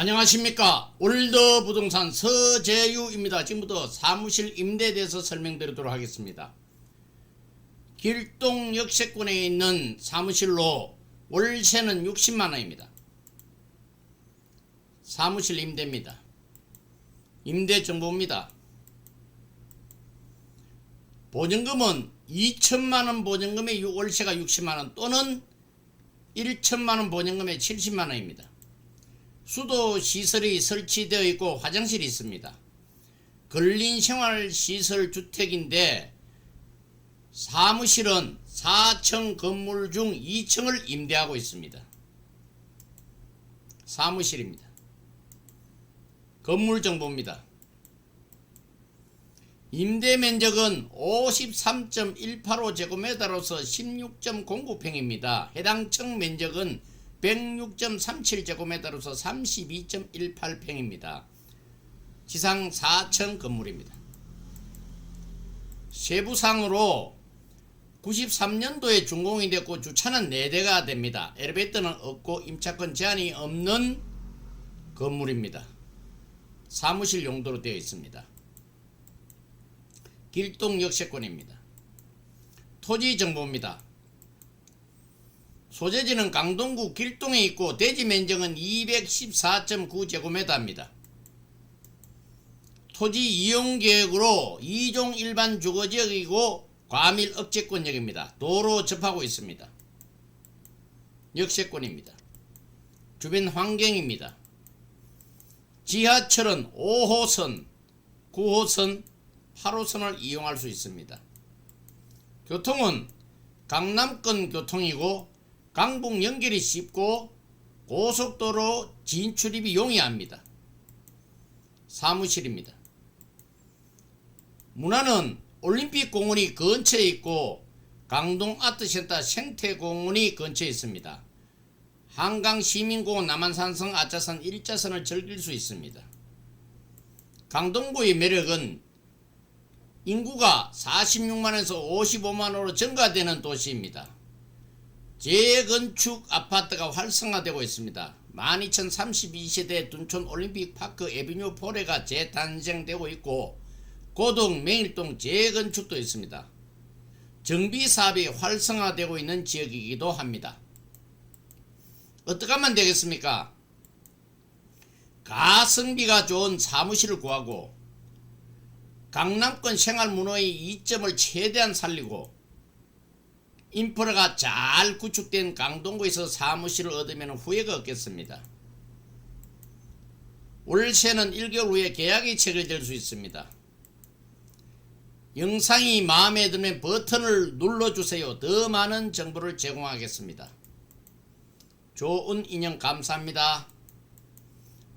안녕하십니까. 올더 부동산 서재유입니다. 지금부터 사무실 임대에 대해서 설명드리도록 하겠습니다. 길동 역세권에 있는 사무실로 월세는 60만원입니다. 사무실 임대입니다. 임대 정보입니다. 보증금은 2천만원 보증금에 유- 월세가 60만원 또는 1천만원 보증금에 70만원입니다 수도 시설이 설치되어 있고 화장실이 있습니다. 근린 생활 시설 주택인데 사무실은 4층 건물 중 2층을 임대하고 있습니다. 사무실입니다. 건물 정보입니다. 임대 면적은 53.185제곱미터로서 16.09평입니다. 해당 층 면적은 106.37제곱미터로서 32.18평입니다. 지상 4층 건물입니다. 세부상으로 93년도에 준공이 됐고 주차는 4대가 됩니다. 엘리베이터는 없고 임차권 제한이 없는 건물입니다. 사무실 용도로 되어 있습니다. 길동 역세권입니다. 토지 정보입니다. 소재지는 강동구 길동에 있고 대지 면적은 214.9제곱미터입니다. 토지 이용 계획으로 2종 일반 주거 지역이고 과밀 억제권역입니다. 도로 접하고 있습니다. 역세권입니다. 주변 환경입니다. 지하철은 5호선, 9호선, 8호선을 이용할 수 있습니다. 교통은 강남권 교통이고 강북 연결이 쉽고 고속도로 진출입이 용이합니다. 사무실입니다. 문화는 올림픽 공원이 근처에 있고 강동 아트센터 생태공원이 근처에 있습니다. 한강 시민공원 남한산성 아차산 1차선을 즐길 수 있습니다. 강동구의 매력은 인구가 46만에서 55만으로 증가되는 도시입니다. 재건축 아파트가 활성화되고 있습니다. 12,032세대 둔촌 올림픽 파크 에비뉴 포레가 재탄생되고 있고 고동 맹일동 재건축도 있습니다. 정비 사업이 활성화되고 있는 지역이기도 합니다. 어떻게 하면 되겠습니까? 가성비가 좋은 사무실을 구하고 강남권 생활문화의 이점을 최대한 살리고 인프라가 잘 구축된 강동구에서 사무실을 얻으면 후회가 없겠습니다. 월세는 1개월 후에 계약이 체결될 수 있습니다. 영상이 마음에 들면 버튼을 눌러주세요. 더 많은 정보를 제공하겠습니다. 좋은 인연 감사합니다.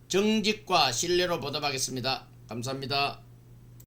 정직과 신뢰로 보답하겠습니다. 감사합니다.